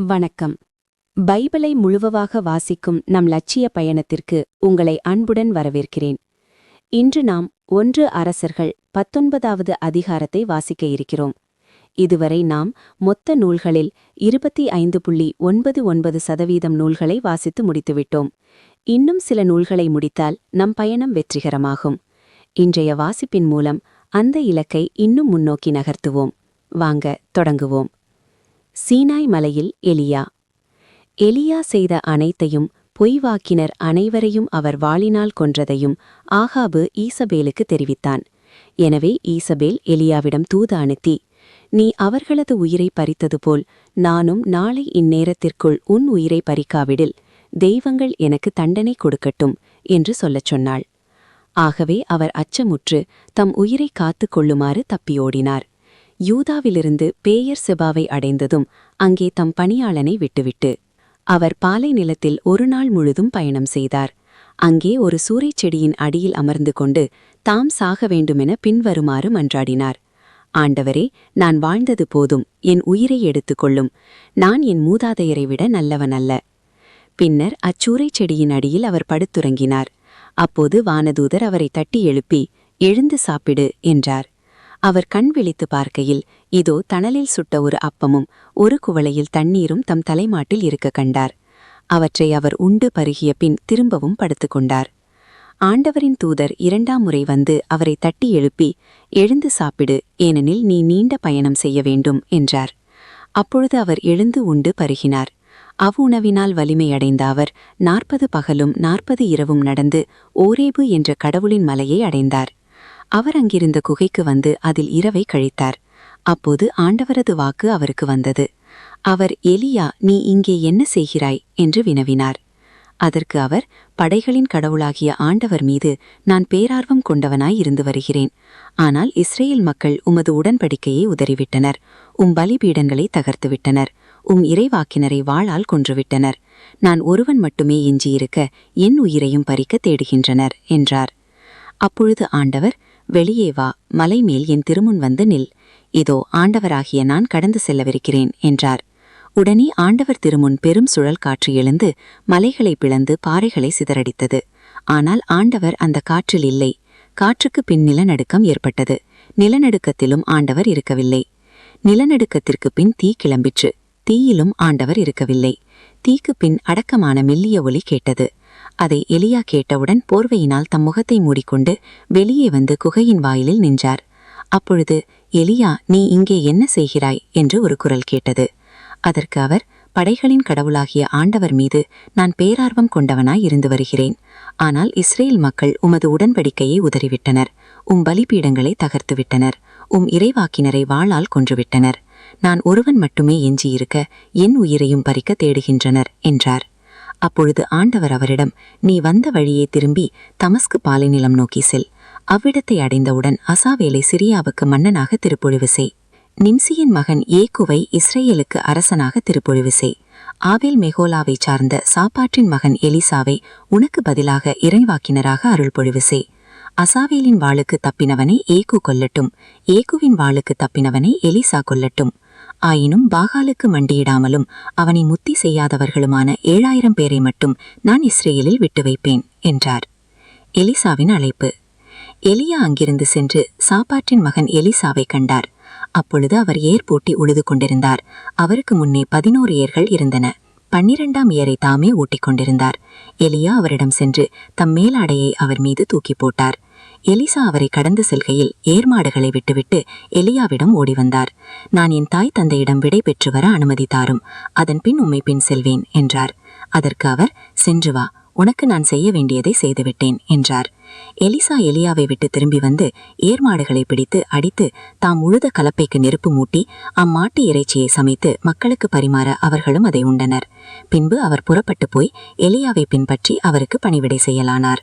வணக்கம். பைபிளை முழுவவாக வாசிக்கும் நம் லட்சிய பயணத்திற்கு உங்களை அன்புடன் வரவேற்கிறேன். இன்று நாம் ஒன்று அரசர்கள் பத்தொன்பதாவது அதிகாரத்தை வாசிக்க இருக்கிறோம். இதுவரை நாம் மொத்த நூல்களில் இருபத்தி ஐந்து புள்ளி ஒன்பது ஒன்பது சதவீதம் நூல்களை வாசித்து முடித்துவிட்டோம். இன்னும் சில நூல்களை முடித்தால் நம் பயணம் வெற்றிகரமாகும். இன்றைய வாசிப்பின் மூலம் அந்த இலக்கை இன்னும் முன்னோக்கி நகர்த்துவோம். வாங்க தொடங்குவோம். சீனாய் மலையில் எலியா. எலியா செய்த அனைத்தையும் பொய்வாக்கினர் அனைவரையும் அவர் வாளினால் கொன்றதையும் ஆகாபு ஈசபேலுக்கு தெரிவித்தான். எனவே ஈசபேல் எலியாவிடம் தூது அனுத்தி நீ அவர்களது உயிரை பறித்தது போல் நானும் நாளை இந்நேரத்திற்குள் உன் உயிரை பறிக்காவிடில் தெய்வங்கள் எனக்கு தண்டனை கொடுக்கட்டும் என்று சொல்லச் சொன்னாள். ஆகவே அவர் அச்சமுற்று தம் உயிரை காத்துக் கொள்ளுமாறு தப்பியோடினார் யூதாவிலிருந்து பேயர் செபாவை அடைந்ததும் அங்கே தம் பணியாளனை விட்டுவிட்டு. அவர் பாலை நிலத்தில் ஒரு நாள் முழுதும் பயணம் செய்தார். அங்கே ஒரு சூறைச் செடியின் அடியில் அமர்ந்து கொண்டு தாம் சாக வேண்டுமென பின்வருமாறு மன்றாடினார். ஆண்டவரே நான் வாழ்ந்தது போதும் என் உயிரை எடுத்துக்கொள்ளும் நான் என் மூதாதையரை விட நல்லவன் அல்ல. பின்னர் அச்சூறைச் செடியின் அடியில் அவர் படுத்துறங்கினார். அப்போது வானதூதர் அவரை தட்டி எழுப்பி எழுந்து சாப்பிடு என்றார். அவர் கண் விழித்து பார்க்கையில் இதோ தணலில் சுட்ட ஒரு அப்பமும் ஒரு குவளையில் தண்ணீரும் தம் தலைமாட்டில் இருக்க கண்டார். அவற்றை அவர் உண்டு பருகிய பின் திரும்பவும் படுத்துக்கொண்டார் ஆண்டவரின் தூதர் இரண்டாம் முறை வந்து அவரை தட்டி எழுப்பி எழுந்து சாப்பிடு ஏனெனில் நீ நீண்ட பயணம் செய்ய வேண்டும் என்றார். அப்பொழுது அவர் எழுந்து உண்டு பருகினார். அவ்வுணவினால் வலிமையடைந்த அவர் நாற்பது பகலும் நாற்பது இரவும் நடந்து ஓரேபு என்ற கடவுளின் மலையை அடைந்தார். அவர் அங்கிருந்த குகைக்கு வந்து அதில் இரவை கழித்தார். அப்போது ஆண்டவரது வாக்கு அவருக்கு வந்தது. அவர் எலியா நீ இங்கே என்ன செய்கிறாய்? என்று வினவினார். அதற்கு அவர் படைகளின் கடவுளாகிய ஆண்டவர் மீது நான் பேரார்வம் கொண்டவனாய் இருந்து வருகிறேன். ஆனால் இஸ்ரேல் மக்கள் உமது உடன்படிக்கையை உதறிவிட்டனர். உம் பலிபீடங்களை தகர்த்துவிட்டனர். உம் இறைவாக்கினரை வாளால் கொன்றுவிட்டனர். நான் ஒருவன் மட்டுமே எஞ்சியிருக்க என் உயிரையும் பறிக்க தேடுகின்றனர் என்றார். அப்பொழுது ஆண்டவர் வெளியே வா மலைமேல் என் திருமுன் வந்து நில். இதோ ஆண்டவராகிய நான் கடந்து செல்லவிருக்கிறேன் என்றார். உடனே ஆண்டவர் திருமுன் பெரும் சுழல் காற்று எழுந்து மலைகளை பிளந்து பாறைகளை சிதறடித்தது. ஆனால் ஆண்டவர் அந்த காற்றில் இல்லை. காற்றுக்கு பின் நிலநடுக்கம் ஏற்பட்டது. நிலநடுக்கத்திலும் ஆண்டவர் இருக்கவில்லை. நிலநடுக்கத்திற்கு பின் தீ கிளம்பிற்று. தீயிலும் ஆண்டவர் இருக்கவில்லை. தீக்கு பின் அடக்கமான மெல்லிய ஒலி கேட்டது. அதை எலியா கேட்டவுடன் போர்வையினால் தம் முகத்தை மூடிக்கொண்டு வெளியே வந்து குகையின் வாயிலில் நின்றார். அப்பொழுது எலியா நீ இங்கே என்ன செய்கிறாய்? என்று ஒரு குரல் கேட்டது. அதற்கு அவர் படைகளின் கடவுளாகிய ஆண்டவர் மீது நான் பேரார்வம் கொண்டவனாய் இருந்து வருகிறேன். ஆனால் இஸ்ரேல் மக்கள் உமது உடன்படிக்கையை உதறிவிட்டனர். உம் பலிபீடங்களை தகர்த்துவிட்டனர். உம் இறைவாக்கினரை வாளால் கொன்றுவிட்டனர். நான் ஒருவன் மட்டுமே எஞ்சியிருக்க என் உயிரையும் பறிக்க தேடுகின்றனர் என்றார். அப்பொழுது ஆண்டவர் அவரிடம் நீ வந்த வழியே திரும்பி தமஸ்கு பாலைநிலம் நோக்கி செல். அவ்விடத்தை அடைந்தவுடன் அசாவேலை சிரியாவுக்கு மன்னனாக திருப்பொழிவு செய். நிம்சியின் மகன் ஏகுவை இஸ்ரேலுக்கு அரசனாக திருப்பொழிவு செய். ஆவேல் மெகோலாவை சார்ந்த சாப்பாற்றின் மகன் எலிசாவை உனக்கு பதிலாக இறைவாக்கினராக அருள்பொழிவு செய். அசாவேலின் வாளுக்கு தப்பினவனை ஏகு கொல்லட்டும். ஏகுவின் வாளுக்கு தப்பினவனை எலிசா கொல்லட்டும். ஆயினும் பாகாலுக்கு மண்டியிடாமலும் அவனை முத்தி செய்யாதவர்களுமான ஏழாயிரம் பேரை மட்டும் நான் இஸ்ரேலில் விட்டு வைப்பேன் என்றார். எலிசாவின் அழைப்பு. எலியா அங்கிருந்து சென்று சாப்பாற்றின் மகன் எலிசாவை கண்டார். அப்பொழுது அவர் ஏர் பூட்டி உழுது கொண்டிருந்தார். அவருக்கு முன்னே பதினோரு ஏர்கள் இருந்தன. பன்னிரண்டாம் ஏரை தாமே ஊட்டிக் கொண்டிருந்தார். எலியா அவரிடம் சென்று தம் மேலாடையை அவர் மீது தூக்கி போட்டார். எலிசா அவரை கடந்து செல்கையில் ஏர்மாடுகளை விட்டுவிட்டு எலியாவிடம் ஓடி வந்தார். நான் என் தாய் தந்தையிடம் விடை பெற்று வர அனுமதி தாரும். அதன் பின் உம்மை பின் செல்வேன் என்றார். அதற்கு அவர் சென்று வா உனக்கு நான் செய்ய வேண்டியதை செய்துவிட்டேன் என்றார். எலிசா எலியாவை விட்டு திரும்பி வந்து ஏர்மாடுகளை பிடித்து அடித்து தாம் உழுத கலப்பைக்கு நெருப்பு மூட்டி அம்மாட்டு இறைச்சியை சமைத்து மக்களுக்கு பரிமாற அவர்களும் அதை உண்டனர். பின்பு அவர் புறப்பட்டு போய் எலியாவை பின்பற்றி அவருக்கு பணிவிடை செய்யலானார்.